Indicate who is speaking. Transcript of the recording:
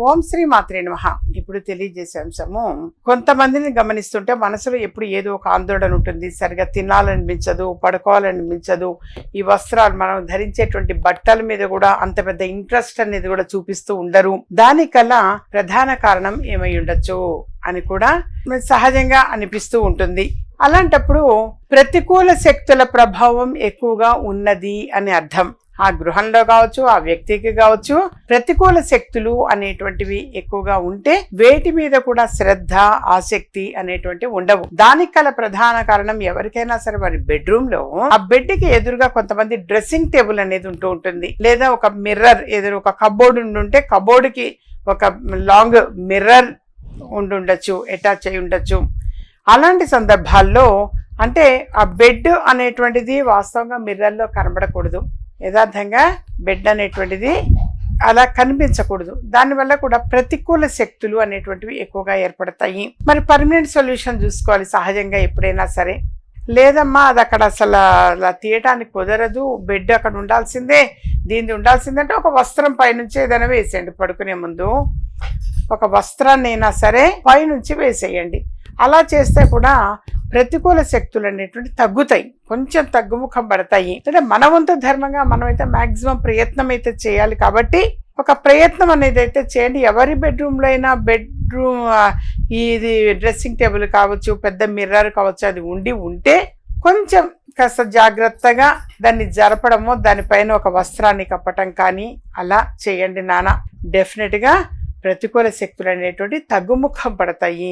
Speaker 1: ఓం శ్రీ మాత్రే నమ. ఇప్పుడు తెలియజేసే అంశము కొంతమందిని గమనిస్తుంటే మనసులో ఎప్పుడు ఏదో ఒక ఆందోళన ఉంటుంది. సరిగా తినాలనిపించదు పడుకోవాలనిపించదు. ఈ వస్త్రాలు మనం ధరించేటువంటి బట్టల మీద కూడా అంత పెద్ద ఇంట్రెస్ట్ అనేది కూడా చూపిస్తూ ఉండరు. దానికల్లా ప్రధాన కారణం ఏమై ఉండొచ్చు అని కూడా సహజంగా అనిపిస్తూ ఉంటుంది. అలాంటప్పుడు ప్రతికూల శక్తుల ప్రభావం ఎక్కువగా ఉన్నది అని అర్థం. ఆ గృహంలో కావచ్చు ఆ వ్యక్తికి కావచ్చు ప్రతికూల శక్తులు అనేటువంటివి ఎక్కువగా ఉంటే వేటి మీద కూడా శ్రద్ధ ఆసక్తి అనేటువంటి ఉండవు. దానికి గల ప్రధాన కారణం ఎవరికైనా సరే వారి బెడ్రూమ్లో ఆ బెడ్కి ఎదురుగా కొంతమంది డ్రెస్సింగ్ టేబుల్ అనేది ఉంటూ ఉంటుంది. లేదా ఒక మిర్రర్ ఎదురు ఒక కబోర్డ్ ఉండుంటే కబోర్డ్కి ఒక లాంగ్ మిర్రర్ ఉండుండొచ్చు అటాచ్ అయి ఉండొచ్చు. అలాంటి సందర్భాల్లో అంటే ఆ బెడ్ అనేటువంటిది వాస్తవంగా మిర్రర్లో కనబడకూడదు. యథార్థంగా బెడ్ అనేటువంటిది అలా కనిపించకూడదు. దానివల్ల కూడా ప్రతికూల శక్తులు అనేటువంటివి ఎక్కువగా ఏర్పడతాయి. మరి పర్మనెంట్ సొల్యూషన్ చూసుకోవాలి సహజంగా ఎప్పుడైనా సరే. లేదమ్మా అది అక్కడ అసలు అలా తీయటానికి కుదరదు. బెడ్ అక్కడ ఉండాల్సిందే దీనిది ఉండాల్సిందంటే ఒక వస్త్రం పైనుంచి ఏదైనా వేసేయండి పడుకునే ముందు. ఒక వస్త్రాన్ని అయినా సరే పైనుంచి వేసేయండి. అలా చేస్తే కూడా ప్రతికూల శక్తులు అనేటువంటి తగ్గుతాయి. కొంచెం తగ్గుముఖం పడతాయి. అంటే మన వంతు ధర్మంగా మనమైతే మాక్సిమం ప్రయత్నం అయితే చేయాలి కాబట్టి ఒక ప్రయత్నం అనేది అయితే చేయండి. ఎవరి బెడ్రూమ్లో అయినా బెడ్రూమ్ ఇది డ్రెస్సింగ్ టేబుల్ కావచ్చు పెద్ద మిర్రర్ కావచ్చు అది ఉండి ఉంటే కొంచెం కాస్త జాగ్రత్తగా దాన్ని జరపడము దానిపైన ఒక వస్త్రాన్ని కప్పటం కానీ అలా చేయండి నాన్న. డెఫినెట్గా ప్రతికూల శక్తులు అనేటువంటి తగ్గుముఖం పడతాయి.